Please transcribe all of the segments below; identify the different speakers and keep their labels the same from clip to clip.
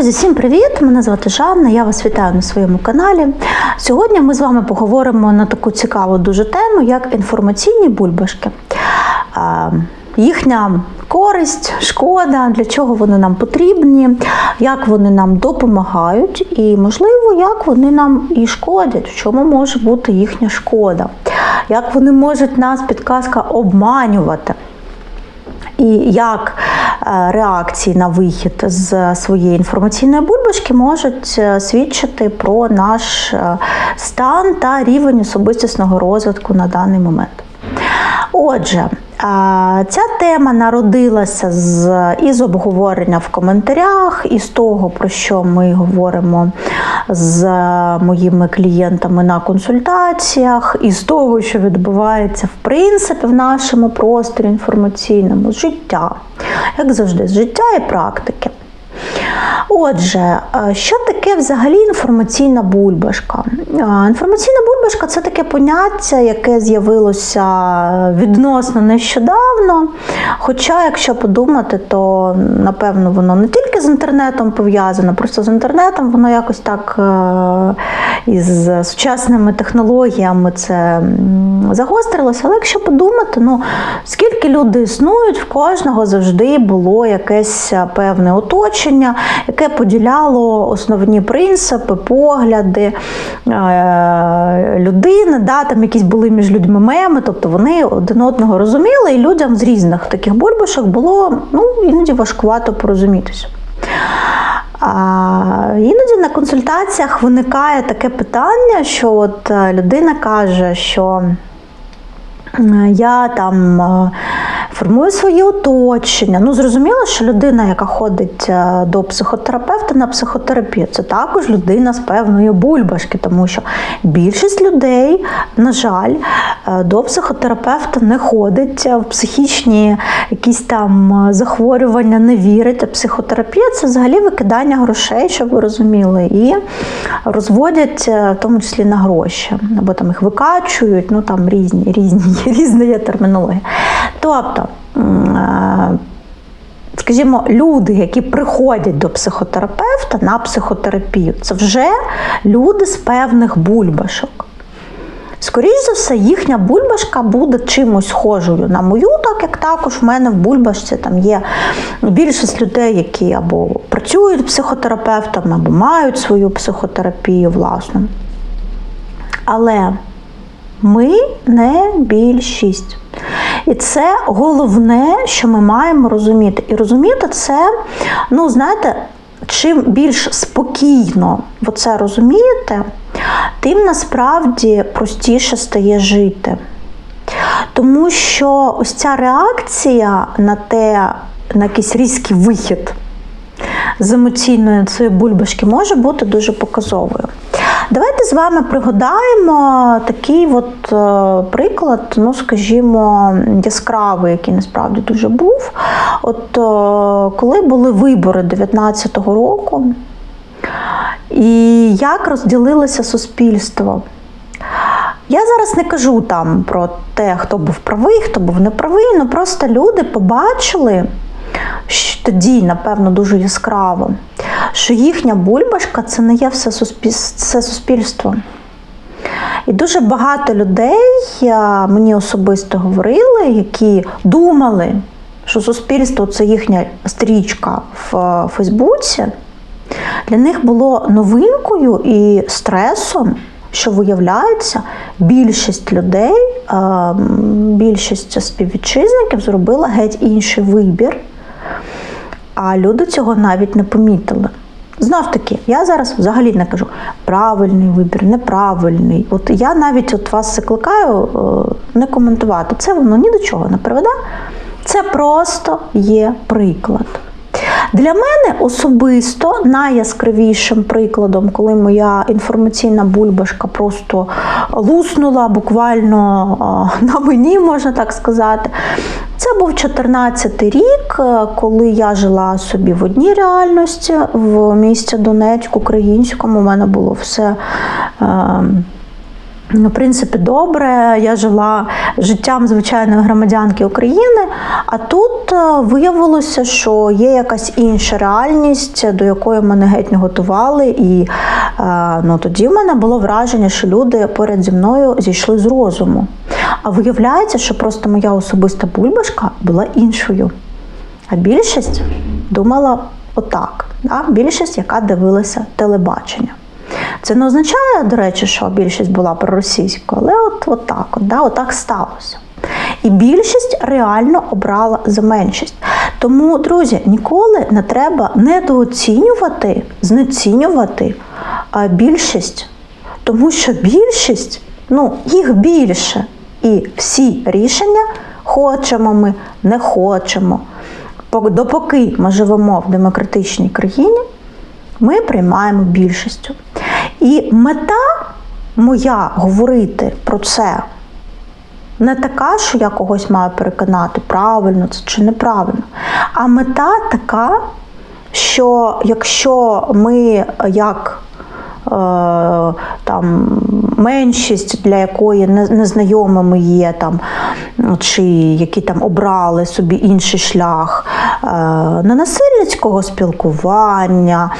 Speaker 1: Друзі, всім привіт! Мене звати Жанна, я вас вітаю на своєму каналі. Сьогодні ми з вами поговоримо на таку цікаву дуже тему, як інформаційні бульбашки. Їхня користь, шкода, для чого вони нам потрібні, як вони нам допомагають, і, можливо, як вони нам і шкодять, в чому може бути їхня шкода, як вони можуть нас, підказка, обманювати. І як е, реакції на вихід з своєї інформаційної бульбашки можуть е, свідчити про наш е, стан та рівень особистісного розвитку на даний момент. Отже, ця тема народилася з із обговорення в коментарях, із того, про що ми говоримо з моїми клієнтами на консультаціях, із того, що відбувається в принципі в нашому просторі інформаційному життя, як завжди, з життя і практики. Отже, що таке взагалі інформаційна бульбашка? Інформаційна бульбашка це таке поняття, яке з'явилося відносно нещодавно. Хоча, якщо подумати, то напевно воно не тільки з інтернетом пов'язано, просто з інтернетом воно якось так із сучасними технологіями це загострилося. Але якщо подумати, ну скільки люди існують, в кожного завжди було якесь певне оточення, яке поділяло основні принципи, погляди е, людини, да, там якісь були між людьми меми, тобто вони один одного розуміли, і людям з різних таких бульбашок було ну, іноді важкувато порозумітися. А Іноді на консультаціях виникає таке питання, що от е, людина каже, що я там е, формую своє оточення. Ну, зрозуміло, що людина, яка ходить е, до психотерапевта на психотерапію, це також людина з певної бульбашки, тому що більшість людей, на жаль, е, до психотерапевта не ходить в психічні якісь там захворювання, не вірить. А психотерапія це взагалі викидання грошей, щоб ви розуміли, і розводять в тому числі на гроші, або там їх викачують, ну там різні, різні, різна є термінологія. Тобто, скажімо, люди, які приходять до психотерапевта на психотерапію, це вже люди з певних бульбашок. Скоріше за все, їхня бульбашка буде чимось схожою на мою, так як також в мене в бульбашці там є більшість людей, які або працюють психотерапевтами, або мають свою психотерапію власну. Але ми не більшість. І це головне, що ми маємо розуміти. І розуміти це, ну, знаєте, чим більш спокійно ви це розумієте, тим насправді простіше стає жити. Тому що ось ця реакція на те, на якийсь різкий вихід з емоційної цієї бульбашки може бути дуже показовою. Давайте з вами пригадаємо такий от е, приклад, ну, скажімо, яскравий, який насправді дуже був. От е, коли були вибори 19-го року, і як розділилося суспільство. Я зараз не кажу там про те, хто був правий, хто був неправий, але просто люди побачили тоді, напевно, дуже яскраво, що їхня бульбашка це не є все суспільство. І дуже багато людей мені особисто говорили, які думали, що суспільство це їхня стрічка в Фейсбуці. Для них було новинкою і стресом, що виявляється, більшість людей, більшість співвітчизників зробила геть інший вибір а люди цього навіть не помітили. Знов таки, я зараз взагалі не кажу правильний вибір, неправильний. От я навіть от вас закликаю е, не коментувати. Це воно ні до чого не приведе. Це просто є приклад. Для мене особисто найяскравішим прикладом, коли моя інформаційна бульбашка просто луснула буквально на мені, можна так сказати. Це був 14 рік, коли я жила собі в одній реальності в місті Донецьк, українському. У мене було все. Ем, в принципі, добре. Я жила життям звичайної громадянки України, а тут е, виявилося, що є якась інша реальність, до якої мене геть не готували. І е, ну, тоді в мене було враження, що люди поряд зі мною зійшли з розуму. А виявляється, що просто моя особиста бульбашка була іншою. А більшість думала отак. Да? Більшість, яка дивилася телебачення. Це не означає, до речі, що більшість була проросійською, але от, от так, от, да, от так сталося. І більшість реально обрала за меншість. Тому, друзі, ніколи не треба недооцінювати, знецінювати більшість, тому що більшість, ну, їх більше. І всі рішення хочемо ми, не хочемо. Допоки ми живемо в демократичній країні, ми приймаємо більшістю. І мета моя говорити про це не така, що я когось маю переконати, правильно це чи неправильно. А мета така, що якщо ми як там меншість, для якої незнайомими є там, чи які там обрали собі інший шлях е, ненасильницького спілкування,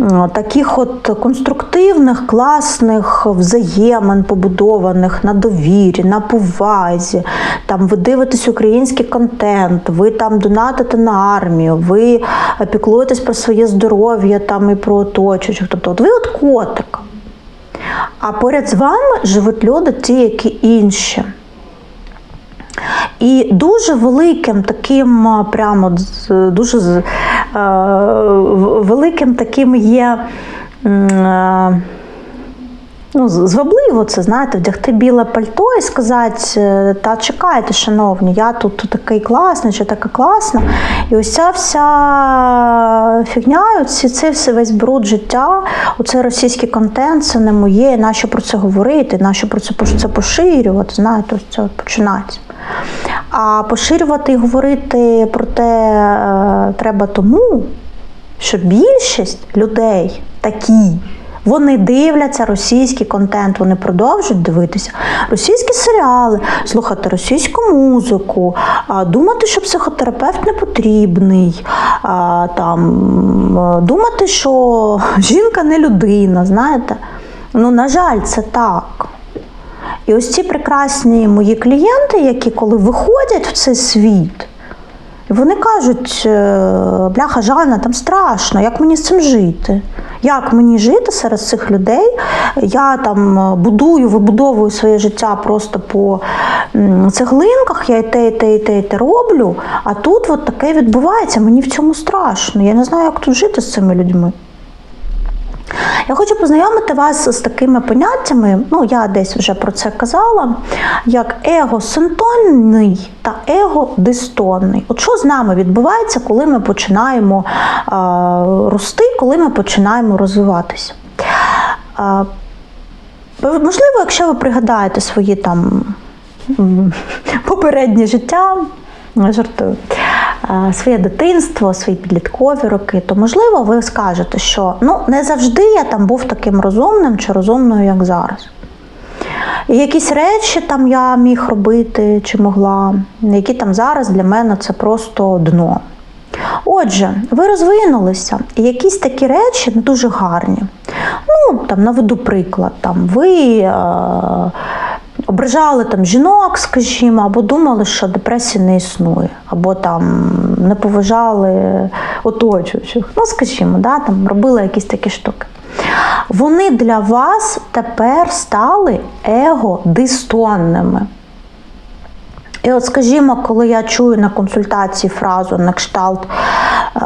Speaker 1: е, таких от конструктивних, класних взаємин, побудованих на довірі, на повазі. Там ви дивитесь український контент, ви там донатите на армію, ви піклуєтесь про своє здоров'я там і про оточуючих. Тобто, от ви от котик. А поряд з вами живуть люди, ті, які інші. І дуже великим таким, прямо дуже е, великим таким є. е, Ну, звабливо це, знаєте, вдягти біле пальто і сказати, е, та чекайте, шановні, я тут такий класний чи така класна. І ось ця вся фігня, оці, це все весь бруд життя, оце російський контент, це не моє, нащо про це говорити, нащо про це, це поширювати, знаєте, ось це починається. А поширювати і говорити про те е, треба тому, що більшість людей такі. Вони дивляться російський контент, вони продовжують дивитися російські серіали, слухати російську музику, думати, що психотерапевт не потрібний, там, думати, що жінка не людина, знаєте. Ну, на жаль, це так. І ось ці прекрасні мої клієнти, які коли виходять в цей світ, вони кажуть, е, бляха, Жанна, там страшно, як мені з цим жити? Як мені жити серед цих людей? Я там е, будую, вибудовую своє життя просто по цеглинках, я і те, і те, і те, і те роблю, а тут от таке відбувається, мені в цьому страшно. Я не знаю, як тут жити з цими людьми. Я хочу познайомити вас з такими поняттями, ну я десь вже про це казала, як егосинтонний та егодистонний. От що з нами відбувається, коли ми починаємо е, рости, коли ми починаємо розвиватися? Е, можливо, якщо ви пригадаєте свої там попереднє життя, жартую, своє дитинство, свої підліткові роки, то можливо ви скажете, що ну не завжди я там був таким розумним чи розумною, як зараз. І якісь речі там я міг робити чи могла, які там зараз для мене це просто дно. Отже, ви розвинулися, і якісь такі речі не дуже гарні. Ну, там наведу приклад, там ви е, ображали там жінок, скажімо, або думали, що депресії не існує, або там не поважали оточуючих. Ну, скажімо, да, там робили якісь такі штуки. Вони для вас тепер стали егодистонними. І от, скажімо, коли я чую на консультації фразу на кшталт е,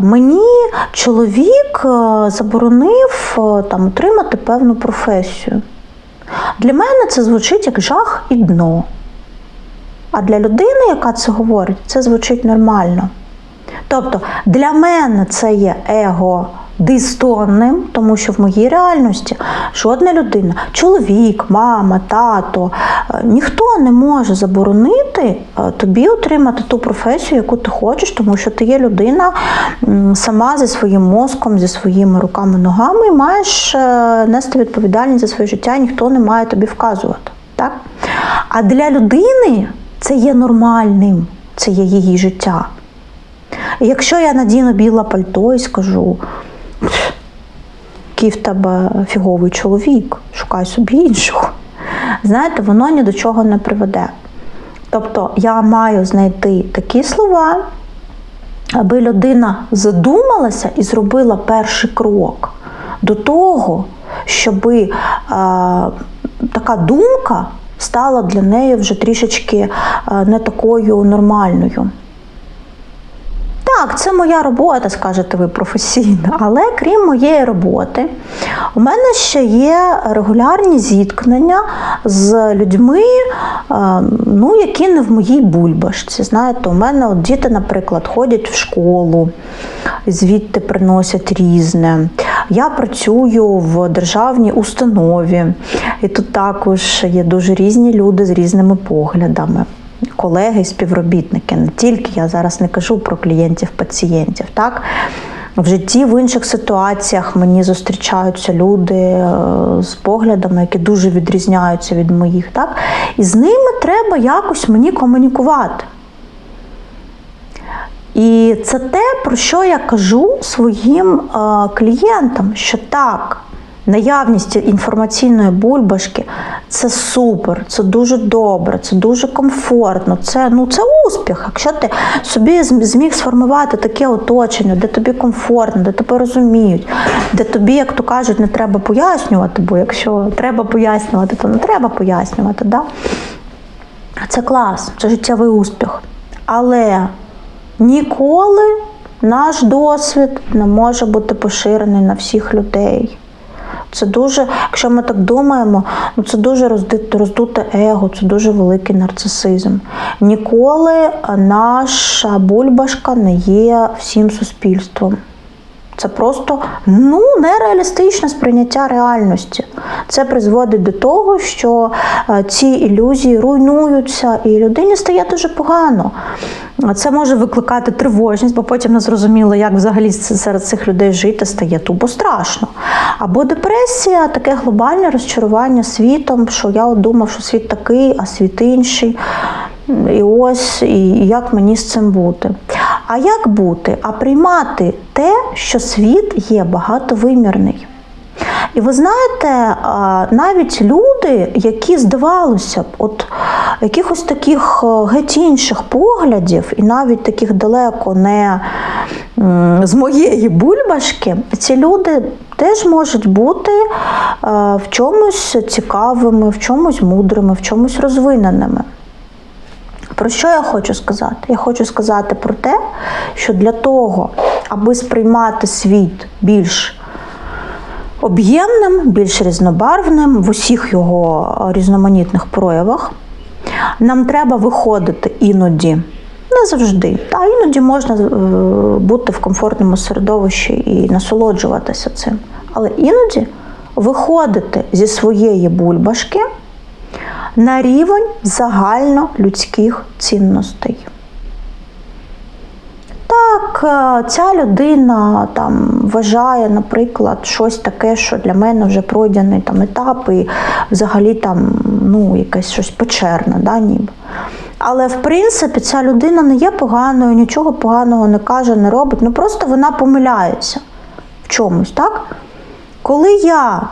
Speaker 1: мені чоловік е, заборонив е, там, отримати певну професію. Для мене це звучить як жах і дно. А для людини, яка це говорить, це звучить нормально. Тобто для мене це є его дистонним, тому що в моїй реальності жодна людина, чоловік, мама, тато, е, ніхто не може заборонити е, тобі отримати ту професію, яку ти хочеш, тому що ти є людина сама зі своїм мозком, зі своїми руками, ногами, і маєш е, нести відповідальність за своє життя, ніхто не має тобі вказувати. Так? А для людини це є нормальним, це є її життя. Якщо я надіну біле пальто і скажу, «Пф, який в тебе фіговий чоловік, шукай собі іншого, знаєте, воно ні до чого не приведе. Тобто я маю знайти такі слова, аби людина задумалася і зробила перший крок до того, щоб е, така думка стала для неї вже трішечки е, не такою нормальною. Так, це моя робота, скажете ви професійна, але крім моєї роботи, у мене ще є регулярні зіткнення з людьми, е, ну, які не в моїй бульбашці. Знаєте, у мене от діти, наприклад, ходять в школу, звідти приносять різне. Я працюю в державній установі, і тут також є дуже різні люди з різними поглядами колеги, співробітники. Не тільки я зараз не кажу про клієнтів-пацієнтів. Так? В житті в інших ситуаціях мені зустрічаються люди е, з поглядами, які дуже відрізняються від моїх. Так? І з ними треба якось мені комунікувати. І це те, про що я кажу своїм е, клієнтам, що так, наявність інформаційної бульбашки це супер, це дуже добре, це дуже комфортно, це, ну, це успіх. Якщо ти собі зміг сформувати таке оточення, де тобі комфортно, де тебе розуміють, де тобі, як то кажуть, не треба пояснювати, бо якщо треба пояснювати, то не треба пояснювати. Да? Це клас, це життєвий успіх. Але ніколи наш досвід не може бути поширений на всіх людей. Це дуже, якщо ми так думаємо, ну це дуже роздуте его, це дуже великий нарцисизм. Ніколи наша бульбашка не є всім суспільством. Це просто ну, нереалістичне сприйняття реальності. Це призводить до того, що е, ці ілюзії руйнуються, і людині стає дуже погано. Це може викликати тривожність, бо потім не зрозуміло, як взагалі серед цих людей жити стає тупо страшно. Або депресія, таке глобальне розчарування світом, що я от думав, що світ такий, а світ інший. І ось і як мені з цим бути. А як бути? А приймати те, що світ є багатовимірний. І ви знаєте, навіть люди, які здавалося б, от якихось таких е, геть інших поглядів, і навіть таких далеко не з моєї бульбашки, ці люди теж можуть бути е, в чомусь цікавими, в чомусь мудрими, в чомусь розвиненими. Про що я хочу сказати? Я хочу сказати про те, що для того, аби сприймати світ більш об'ємним, більш різнобарвним в усіх його е, різноманітних проявах, нам треба виходити іноді. Не завжди, та іноді можна е, бути в комфортному середовищі і насолоджуватися цим. Але іноді виходити зі своєї бульбашки на рівень загальнолюдських цінностей. Так, е, ця людина там вважає, наприклад, щось таке, що для мене вже пройдений там етап, і взагалі там ну, якесь щось печерне, да, ніби. Але в принципі ця людина не є поганою, нічого поганого не каже, не робить. Ну просто вона помиляється в чомусь, так? Коли я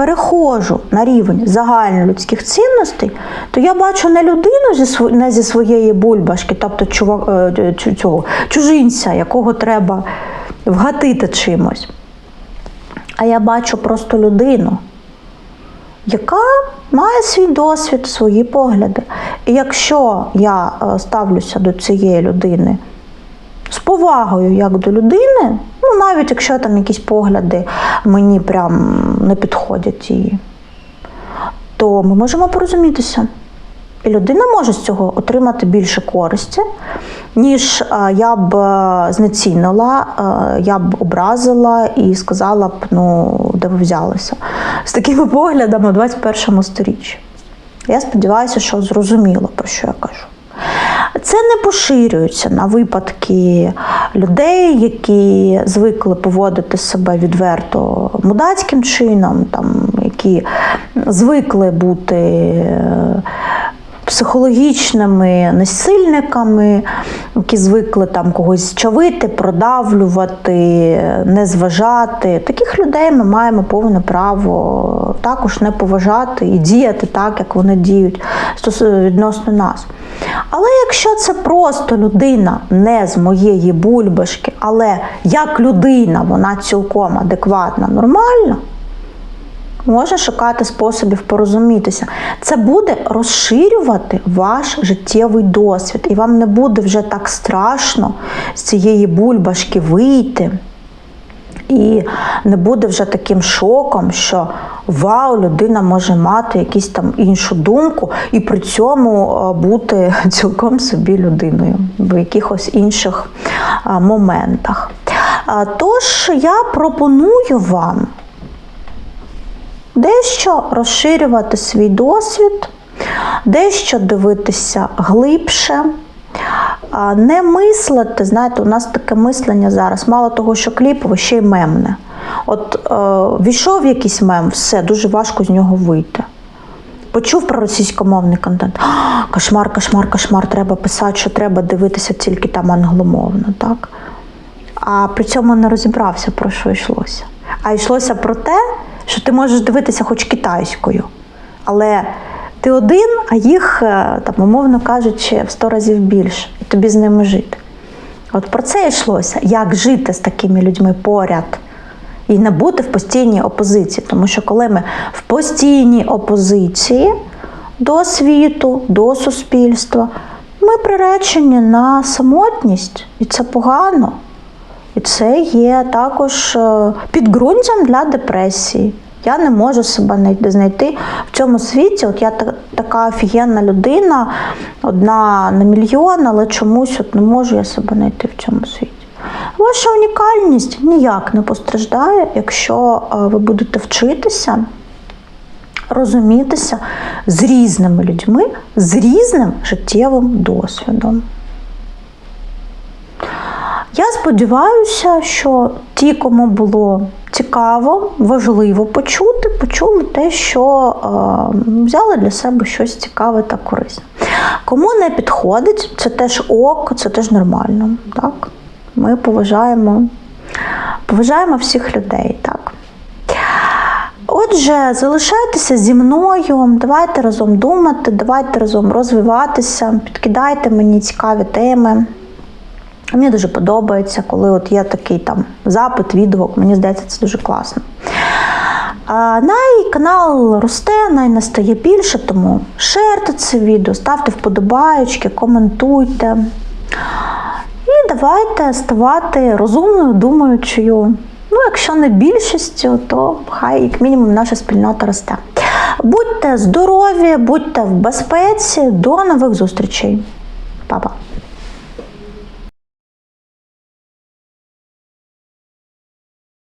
Speaker 1: переходжу на рівень загальнолюдських цінностей, то я бачу не людину зі не зі своєї бульбашки, тобто чувак, е, цього, чужинця, якого треба вгатити чимось. А я бачу просто людину, яка має свій досвід, свої погляди. І якщо я е, ставлюся до цієї людини з повагою як до людини, ну навіть якщо там якісь погляди мені прям не підходять її, то ми можемо порозумітися. І людина може з цього отримати більше користі, ніж е, я б е, знецінила, е, я б образила і сказала б, ну, де ви взялися. З такими поглядами у 21 сторіччі. Я сподіваюся, що зрозуміло, про що я кажу. Це не поширюється на випадки людей, які звикли поводити себе відверто мудацьким чином, там, які звикли бути е, психологічними насильниками, які звикли там когось чавити, продавлювати, не зважати. Таких людей ми маємо повне право також не поважати і діяти так, як вони діють відносно нас. Але якщо це просто людина не з моєї бульбашки, але як людина, вона цілком адекватна, нормальна, Можна шукати способів порозумітися. Це буде розширювати ваш життєвий досвід, і вам не буде вже так страшно з цієї бульбашки вийти. І не буде вже таким шоком, що вау, людина може мати якусь там іншу думку і при цьому е, бути цілком собі людиною в якихось інших моментах. Тож я пропоную вам дещо розширювати свій досвід, дещо дивитися глибше. Не мислити, знаєте, у нас таке мислення зараз, мало того, що кліпове, ще й мемне. От е, війшов якийсь мем, все, дуже важко з нього вийти. Почув про російськомовний контент. «А, Кошмар, кошмар, кошмар, треба писати, що треба дивитися тільки там англомовно, так? А при цьому не розібрався, про що йшлося. А йшлося про те, що ти можеш дивитися хоч китайською. Але ти один, а їх, е, там, умовно кажучи, в сто разів більше, і тобі з ними жити. От про це йшлося, як жити з такими людьми поряд і не бути в постійній опозиції. Тому що коли ми в постійній опозиції до світу, до суспільства, ми приречені на самотність, і це погано. І це є також е, підґрунтям для депресії. Я не можу себе знайти- в цьому світі. От я та- така офігенна людина, одна на мільйон, але чомусь от не можу я себе знайти в цьому світі. Ваша унікальність ніяк не постраждає, якщо е, ви будете вчитися, розумітися з різними людьми, з різним життєвим досвідом. Я сподіваюся, що ті, кому було цікаво, важливо почути, почули те, що е, взяли для себе щось цікаве та корисне. Кому не підходить, це теж ок, це теж нормально. Так? Ми поважаємо, поважаємо всіх людей. Так? Отже, залишайтеся зі мною, давайте разом думати, давайте разом розвиватися, підкидайте мені цікаві теми. Мені дуже подобається, коли от є такий там запит, відгук, мені здається, це дуже класно. А, най канал росте, най настає більше, тому шерте це відео, ставте вподобаєчки, коментуйте. І давайте ставати розумною, думаючою. Ну, якщо не більшістю, то хай як мінімум наша спільнота росте. Будьте здорові, будьте в безпеці, до нових зустрічей. Па-па.